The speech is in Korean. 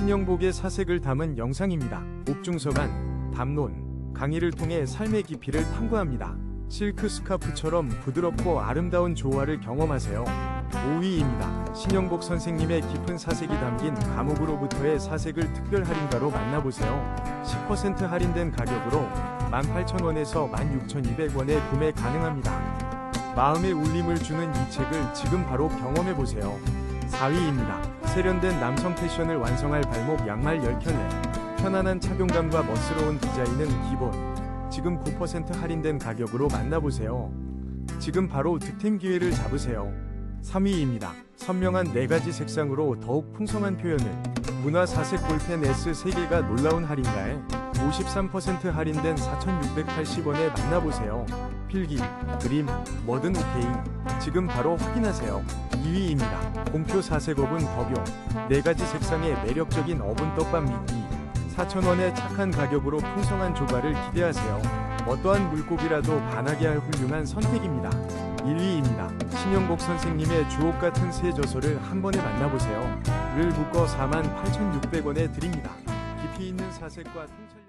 신영복의 사색을 담은 영상입니다. 옥중서간, 담론, 강의를 통해 삶의 깊이를 탐구합니다. 실크 스카프처럼 부드럽고 아름다운 조화를 경험하세요. 5위입니다. 신영복 선생님의 깊은 사색이 담긴 감옥으로부터의 사색을 특별 할인가로 만나보세요. 10% 할인된 가격으로 18,000원에서 16,200원에 구매 가능합니다. 마음의 울림을 주는 이 책을 지금 바로 경험해보세요. 4위입니다. 세련된 남성 패션을 완성할 발목 양말 10켤레. 편안한 착용감과 멋스러운 디자인은 기본. 지금 9% 할인된 가격으로 만나보세요. 지금 바로 득템 기회를 잡으세요. 3위입니다. 선명한 4가지 색상으로 더욱 풍성한 표현을 문화 사색 볼펜 S 3개가 놀라운 할인가에 53% 할인된 4,680원에 만나보세요. 필기, 그림, 뭐든 오케이. 지금 바로 확인하세요. 2위입니다. 공표 어분 더병 4가지 색상의 매력적인 어분 떡밥 미끼 4,000원의 착한 가격으로 풍성한 조과를 기대하세요. 어떠한 물고기라도 반하게 할 훌륭한 선택입니다. 1위입니다. 신영복 선생님의 주옥 같은 새 저서를 한 번에 만나보세요. 를 묶어 48,600원에 드립니다. 깊이 있는 사색과 통찰